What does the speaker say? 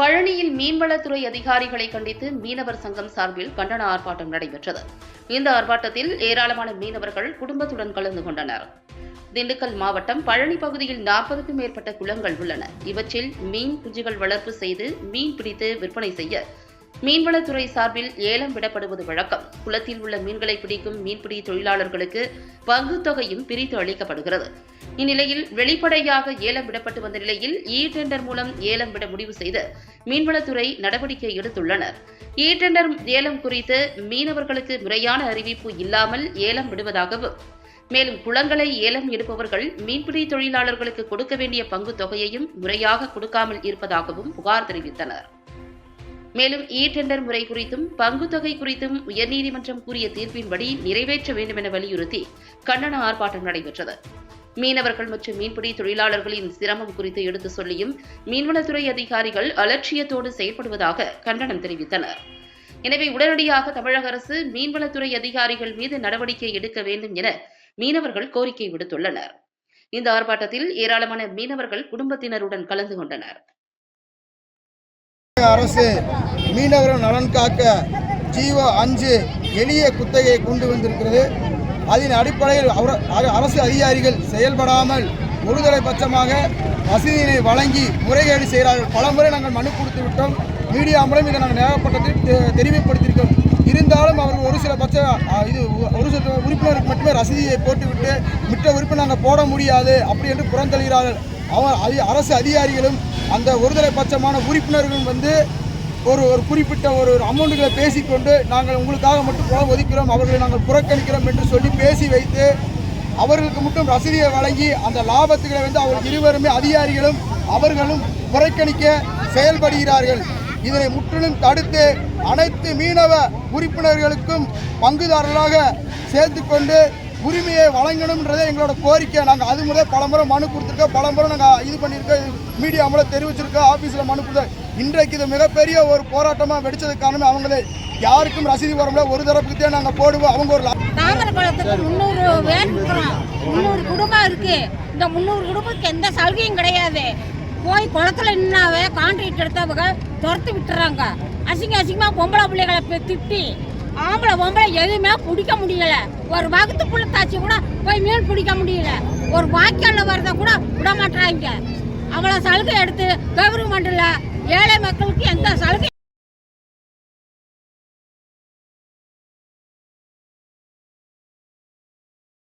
பழனியில் மீன்வளத்துறை அதிகாரிகளை கண்டித்து மீனவர் சங்கம் சார்பில் கண்டன ஆர்ப்பாட்டம் நடைபெற்றது. இந்த ஆர்ப்பாட்டத்தில் ஏராளமான மீனவர்கள் குடும்பத்துடன் கலந்து கொண்டனர். திண்டுக்கல் மாவட்டம் பழனி பகுதியில் நாற்பதுக்கும் மேற்பட்ட குளங்கள் உள்ளன. இவற்றில் மீன் குஞ்சுகள் வளர்ப்பு செய்து மீன் பிடித்து விற்பனை செய்ய மீன்வளத்துறை சார்பில் ஏலம் விடப்படுவது வழக்கம். குளத்தில் உள்ள மீன்களை பிடிக்கும் மீன்பிடி தொழிலாளர்களுக்கு பங்குத்தொகையும் பிரித்து அளிக்கப்படுகிறது. இந்நிலையில் வெளிப்படையாக ஏலம் விடப்பட்டு வந்த நிலையில் இ டெண்டர் மூலம் ஏலம் விட முடிவு செய்து மீன்வளத்துறை நடவடிக்கை எடுத்துள்ளனர். இ டெண்டர் ஏலம் குறித்து மீனவர்களுக்கு முறையான அறிவிப்பு இல்லாமல் ஏலம் விடுவதாகவும் மேலும் குளங்களை ஏலம் எடுப்பவர்கள் மீன்பிடி தொழிலாளர்களுக்கு கொடுக்க வேண்டிய பங்கு தொகையையும் முறையாக கொடுக்காமல் இருப்பதாகவும் புகார் தெரிவித்தனர். மேலும் இ டெண்டர் முறை குறித்தும் பங்கு தொகை குறித்தும் உயர்நீதிமன்றம் கூறிய தீர்ப்பின்படி நிறைவேற்ற வேண்டும் என வலியுறுத்தி கண்டன ஆர்ப்பாட்டம் நடைபெற்றது. மீனவர்கள் மற்றும் மீன்பிடி தொழிலாளர்களின் சிரமம் குறித்து எடுத்து சொல்லியும் மீன்வளத்துறை அதிகாரிகள் அலட்சியத்தோடு செயல்படுவதாக கண்டனம் தெரிவித்தனர். எனவே உடனடியாக தமிழக அரசு மீன்வளத்துறை அதிகாரிகள் மீது நடவடிக்கை எடுக்க வேண்டும் என மீனவர்கள் கோரிக்கை விடுத்துள்ளனர். இந்த ஆர்ப்பாட்டத்தில் ஏராளமான மீனவர்கள் குடும்பத்தினருடன் கலந்து கொண்டனர். அரசு மீனவர்கள் நலன் காக்க ஜீவோ அஞ்சு எளிய குத்தகையை கொண்டு வந்திருக்கிறது. அதன் அடிப்படையில் அரசு அதிகாரிகள் செயல்படாமல் ஒருதலை பட்சமாக வசதியினை வழங்கி முறைகேடு செய்கிறார்கள். பலமுறை நாங்கள் மனு கொடுத்து விட்டோம். மீடியா மூலம் இதை நாங்கள் நேரப்பட்டத்தில் தெ- இருந்தாலும் அவர்கள் ஒரு சில பட்ச இது ஒரு சில உறுப்பினருக்கு மட்டுமே ரசீதியை போட்டுவிட்டு மிட்ட உறுப்பினர் நாங்கள் போட முடியாது அப்படி என்று புறந்தள்ளுகிறார்கள். அவர் அதி- அரசு அதிகாரிகளும் அந்த ஒருதலை பட்சமான உறுப்பினர்களும் வந்து ஒரு ஒரு குறிப்பிட்ட ஒரு அமௌண்ட்டுகளை பேசிக்கொண்டு நாங்கள் உங்களுக்காக மட்டும் புலம் ஒதுக்கிறோம் அவர்களை நாங்கள் புறக்கணிக்கிறோம் என்று சொல்லி பேசி வைத்து அவர்களுக்கு மட்டும் ரசீதியை வழங்கி அந்த லாபத்துகளை வந்து அவர் இருவருமே அதிகாரிகளும் அவர்களும் புறக்கணிக்க செயல்படுகிறார்கள். இதனை முற்றிலும் தடுத்து அனைத்து மீனவ உறுப்பினர்களுக்கும் பங்குதாரர்களாக சேர்த்துக்கொண்டு உரிமையை வழங்கணுன்றதே எங்களோட கோரிக்கை. நாங்கள் அது முதல் பலமுறை மனு கொடுத்துருக்கோம். பலமுறை நாங்கள் இது பண்ணியிருக்கோம். மீடியா மூலம் தெரிவிச்சிருக்கோம். ஆஃபீஸில் மனு கொடுத்தோம் இன்றைக்கு இது மிகப்பெரிய ஒரு போராட்டமாக வெடிச்சதுக்கு காரணமே அவங்களே. யாருக்கும் ரசீது வரமுடிய ஒரு தரப்புக்குத்தே நாங்கள் போடுவோம். அவங்க ஒரு லா- தாமரக்குளத்துக்கு முந்நூறு முந்நூறு குடும்பம் இருக்கு. இந்த முந்நூறு குடும்பத்துக்கு எந்த சலுகையும் கிடையாது. போய் குளத்துல நின்னாவே கான்ட்ராக்ட் எடுத்தவங்க துரத்து விட்டுறாங்க. அசிங்க அசிங்கமாக பொம்பளை பிள்ளைகளை திட்டி ஆம்பளை பொம்பளை எதுவுமே பிடிக்க முடியல. ஒரு வகுத்துக்குள்ள தாச்சி கூட போய் மீன் பிடிக்க முடியல. ஒரு வாய்க்கால்ல வரத கூட விட மாட்டாங்க அவ்வளோ சலுகை எடுத்து கவர்மெண்ட்டில் ஏழை மக்களுக்கு எந்த சலுகை